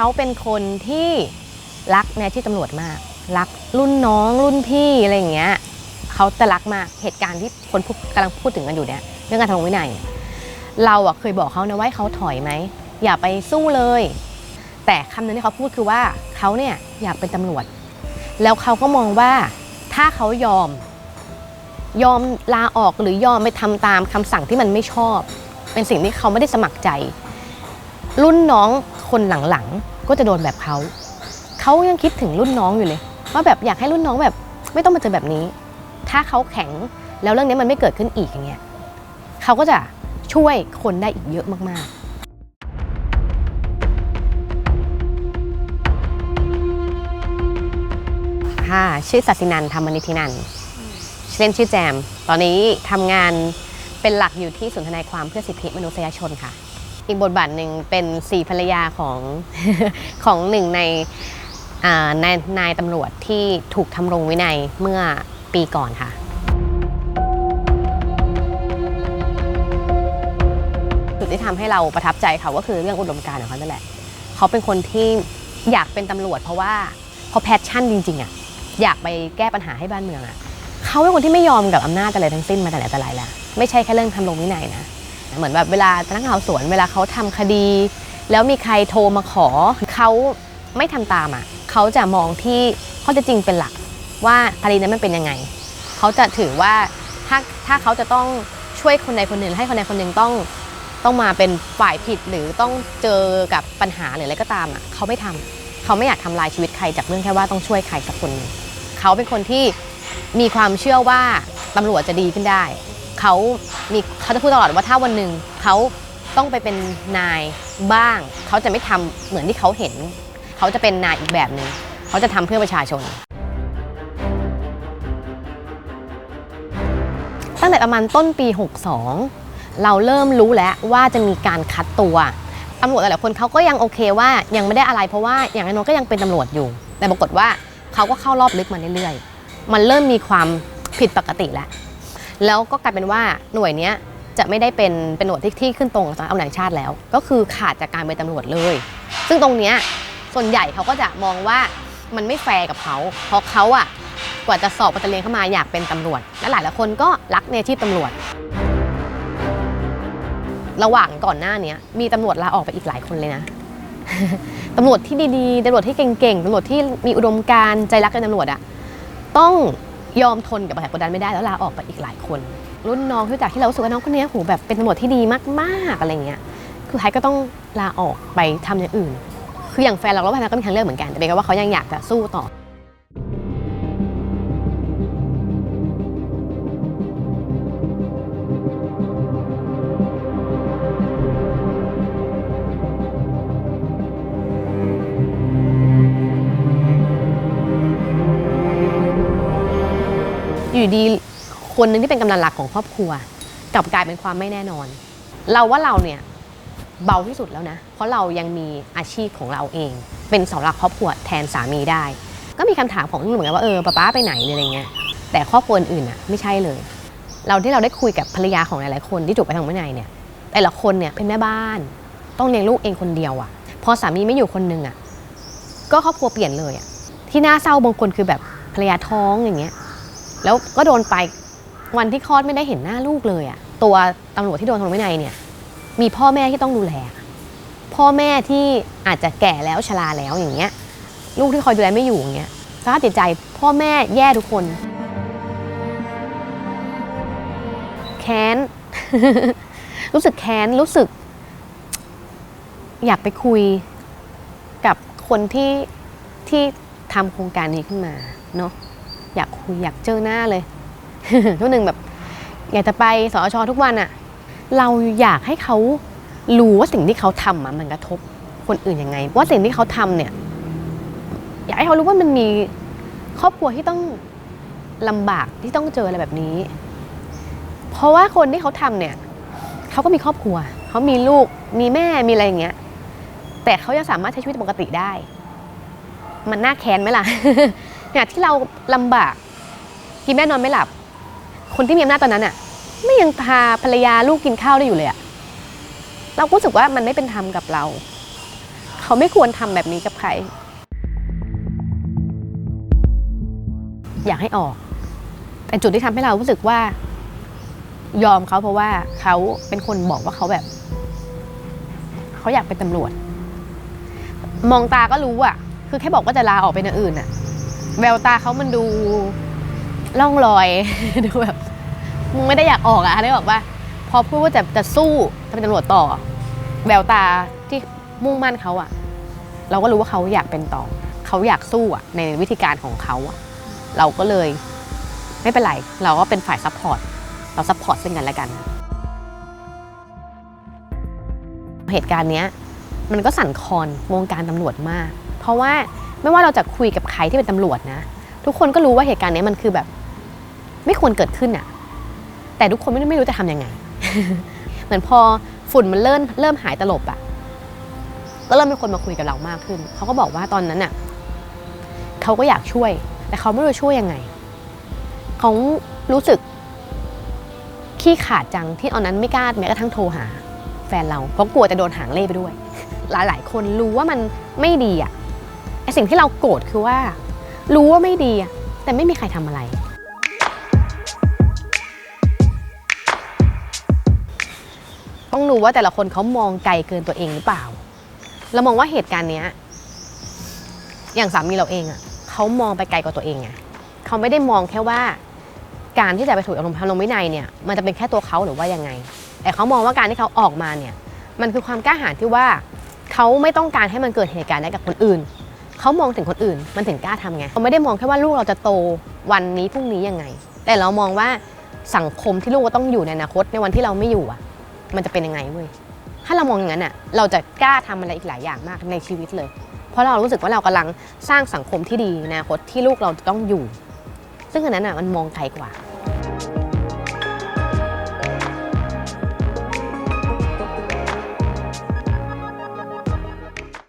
เขาเป็นคนที่รักในอาชีพตำรวจมาก รักรุ่นน้องรุ่นพี่อะไรอย่างเงี้ยเขาจะรักมากเหตุการณ์ที่คนพูดกำลังพูดถึงกันอยู่เนี่ยเรื่องการทำรงวินัย เราอะเคยบอกเขานะว่าเขาถอยไหมอย่าไปสู้เลย แต่คำนึงที่เขาพูดคือว่าเขาเนี่ยอยากเป็นตำรวจ แล้วเขาก็มองว่าถ้าเขายอม ยอมลาออกหรือยอมไปทำตามคำสั่งที่มันไม่ชอบ เป็นสิ่งที่เขาไม่ได้สมัครใจ รุ่นน้องคนหลังๆ ก็จะโดนแบบเขาเขายังคิดถึงรุ่นน้องอยู่เลย ว่าแบบอยากให้รุ่นน้องแบบไม่ต้องมาเจอแบบนี้ ถ้าเขาแข็งแล้วเรื่องนี้มันไม่เกิดขึ้นอีกอย่างเงี้ยเขาก็จะช่วยคนได้อีกเยอะมากๆค่ะชื่อสัสินันธรรมนิธินันชื่อเล่นชื่อแจม ตอนนี้ทำงานเป็นหลักอยู่ที่ศูนย์ทนายความเพื่อสิทธิมนุษยชนค่ะ อีกบทบาทหนึ่งเป็นสี่ภรรยาของของหนึ่งในนายนายตำรวจที่ถูกทำรงวินัยเมื่อปีก่อนค่ะ จุดที่ทำให้เราประทับใจเขาก็คือเรื่องอุดมการณ์ของเขานั่นแหละ เขาเป็นคนที่อยากเป็นตำรวจ เพราะว่าเขาแพชชั่นจริงๆอะอยากไปแก้ปัญหาให้บ้านเมืองอะเขาเป็นคนที่ไม่ยอมกับอำนาจอะไรทั้งสิ้นมาแต่ไหนแต่ไรแล้วไม่ใช่แค่เรื่องทำรงวินัยนะ เหมือนแบบเวลาพนักงานสอบสวนเวลาเขาทำคดี แล้วมีใครโทรมาขอเขาไม่ทำตามอะเขาจะมองที่ข้อเท็จจริงเป็นหลักว่าคดีนั้นมันเป็นยังไงเขาจะถือว่าถ้าถ้าเขาจะต้องช่วยคนใดคนหนึ่งให้คนใดคนหนึ่งต้องต้องมาเป็นฝ่ายผิดหรือต้องเจอกับปัญหาหรืออะไรก็ตามอะเขาไม่ทำเขาไม่อยากทำลายชีวิตใครจากเรื่องแค่ว่าต้องช่วยใครสักคนเขาเป็นคนที่มีความเชื่อว่าตำรวจจะดีขึ้นได้ เขามีเขาจะพูดตลอดว่าถ้าวันหนึ่งเขาต้องไปเป็นนายบ้าง เขาจะไม่ทำเหมือนที่เขาเห็น เขาจะเป็นนายอีกแบบหนึ่งเขาจะทำเพื่อประชาชน ตั้งแต่ประมาณต้นปี 62 เราเริ่มรู้แล้วว่าจะมีการคัดตัวตำรวจหลายๆคนเขาก็ยังโอเคว่ายังไม่ได้อะไรเพราะว่าอย่างน้อยก็ยังเป็นตำรวจอยู่ แต่ปรากฏว่าเขาก็เข้ารอบลึกมาเรื่อยๆ มันเริ่มมีความผิดปกติแล้ว แล้วก็กลายเป็นว่าหน่วยเนี้ยจะไม่ได้เป็นเป็นหน่วยที่ที่ขึ้นตรงกับสำนักตำรวจแห่งชาติแล้ว ก็คือขาดจากการเป็นตำรวจเลย ซึ่งตรงเนี้ยส่วนใหญ่เขาก็จะมองว่ามันไม่แฟร์กับเขาเพราะเขาอะกว่าจะสอบปัตเตอร์เรียนเข้ามาอยากเป็นตำรวจ และหลายหลายคนก็รักในอาชีพตำรวจ ระหว่างก่อนหน้านี้มีตำรวจลาออกไปอีกหลายคนเลยนะตำรวจที่ดีๆตำรวจที่เก่งๆตำรวจที่มีอุดมการณ์ใจรักในตำรวจอะต้อง ยอมทนกับแรงกดดันไม่ได้แล้วลาออกไปอีกหลายคน รุ่นน้องที่จากที่เราสึกว่าน้องคนนี้ยโหแบบเป็นตำรวจที่ดีมากๆอะไรเงี้ยคือไทยก็ต้องลาออกไปทำอย่างอื่น คืออย่างแฟนเราแล้วแฟนเราก็มีทางเลือกเหมือนกันแต่เป็นก็ว่าเขายังอยากจะสู้ต่อ อยู่ดีคนหนึ่งที่เป็นกำลังหลักของครอบครัวกลับกลายเป็นความไม่แน่นอน เราว่าเราเนี่ยเบาที่สุดแล้วนะ เพราะเรายังมีอาชีพของเราเอง เป็นเสาหลักครอบครัวแทนสามีได้ ก็มีคำถามของลูกเหมือนกันว่าเออป้าป้าไปไหนอะไรเงี้ยแต่ครอบครัวอื่นอะไม่ใช่เลย เราที่เราได้คุยกับภรรยาของหลายๆคนที่จบไปทางวินัยเนี่ยแต่ละคนเนี่ยเป็นแม่บ้าน ต้องเลี้ยงลูกเองคนเดียวอะ พอสามีไม่อยู่คนนึงอะก็ครอบครัวเปลี่ยนเลยอะที่น่าเศร้าบางคนคือแบบภรรยาท้องอย่างเงี้ย แล้วก็โดนไปวันที่คลอดไม่ได้เห็นหน้าลูกเลยอะตัวตำรวจที่โดนทำวินัยเนี่ย มีพ่อแม่ที่ต้องดูแล พ่อแม่ที่อาจจะแก่แล้วชราแล้วอย่างเงี้ย ลูกที่คอยดูแลไม่อยู่อย่างเงี้ยสภาพจิตใจพ่อแม่แย่ทุกคน แค้น รู้สึกแค้นรู้สึก อยากไปคุยกับคนที่ที่ทำโครงการนี้ขึ้นมาเนาะ อยากคุยอยากเจอหน้าเลยช่วงหนึ่งแบบอยากจะไปสอชทุกวันอะเราอยากให้เขารู้ว่าสิ่งที่เขาทำมันกระทบคนอื่นยังไง ว่าสิ่งที่เขาทำเนี่ย อยากให้เขารู้ว่ามันมีครอบครัวที่ต้องลำบากที่ต้องเจออะไรแบบนี้ เพราะว่าคนที่เขาทำเนี่ยเขาก็มีครอบครัวเขามีลูกมีแม่มีอะไรอย่างเงี้ย แต่เขายังสามารถใช้ชีวิตปกติได้ มันน่าแค้นไหมล่ะ เนี่ยที่เราลำบากกินแม่นอนไม่หลับ คนที่มีอำนาจตอนนั้นอะ ไม่ยังพาภรรยาลูกกินข้าวได้อยู่เลยอะเราก็รู้สึกว่ามันไม่เป็นธรรมกับเรา เขาไม่ควรทำแบบนี้กับใคร อยากให้ออก แต่จุดที่ทำให้เรารู้สึกว่า ยอมเขาเพราะว่าเขาเป็นคนบอกว่าเขาแบบเขาอยากเป็นตำรวจ มองตาก็รู้อะคือแค่บอกว่าจะลาออกเป็นอย่างอื่นอะ แววตาเขามันดูล่องลอย ดูแบบมึงไม่ได้อยากออกอะได้บอกว่า พอพูดว่าจะจะสู้จะเป็นตำรวจต่อ แววตาที่มุ่งมั่นเขาอะเราก็รู้ว่าเขาอยากเป็นต่อ เขาอยากสู้อะในวิธีการของเขาอะเราก็เลยไม่เป็นไร เราก็เป็นฝ่ายซัพพอร์ต เราซัพพอร์ตซึ่งกันและกัน เหตุการณ์เนี้ยมันก็สั่นคลอนวงการตำรวจมาก เพราะว่าไม่ว่าเราจะคุยกับใครที่เป็นตำรวจนะ ทุกคนก็รู้ว่าเหตุการณ์นี้มันคือแบบ ไม่ควรเกิดขึ้นอะแต่ทุกคนไม่ไม่รู้จะทำยังไง เหมือนพอฝุ่นมันเริ่มเริ่มหายตลบอะก็เริ่มมีคนมาคุยกับเรามากขึ้น เขาก็บอกว่าตอนนั้นอะเขาก็อยากช่วย แต่เขาไม่รู้จะช่วยยังไง เขารู้สึกขี้ขาดจังที่ตอนนั้นไม่กล้าแม้กระทั่งโทรหา แฟนเราเพราะกลัวจะโดนหางเล่ไปด้วย หลาย ๆ คนรู้ว่ามันไม่ดีอะ ไอสิ่งที่เราโกรธคือว่า รู้ว่าไม่ดีแต่ไม่มีใครทำอะไร ต้องรู้ว่าแต่ละคนเขามองไกลเกินตัวเองหรือเปล่า เรามองว่าเหตุการณ์เนี้ย อย่างสามีเราเองอะเขามองไปไกลกว่าตัวเองไงเขาไม่ได้มองแค่ว่า การที่จะไปถูกอารมณ์พลงวินัยเนี่ย มันจะเป็นแค่ตัวเขาหรือว่ายังไง แต่เขามองว่าการที่เขาออกมาเนี่ย มันคือความกล้าหาญที่ว่าเขาไม่ต้องการให้มันเกิดเหตุการณ์ได้กับคนอื่น เขามองถึงคนอื่น มันถึงกล้าทำไงเขาไม่ได้มองแค่ว่าลูกเราจะโตวันนี้พรุ่งนี้ยังไง แต่เรามองว่าสังคมที่ลูกต้องอยู่ในอนาคตในวันที่เราไม่อยู่อะ มันจะเป็นยังไงเว้ยถ้าเรามองอย่างนั้นอะ เราจะกล้าทำอะไรอีกหลายอย่างมากในชีวิตเลย เพราะเรารู้สึกว่าเรากำลังสร้างสังคมที่ดีในอนาคตที่ลูกเราจะต้องอยู่ ซึ่งอันนั้นอะมันมองไกลกว่า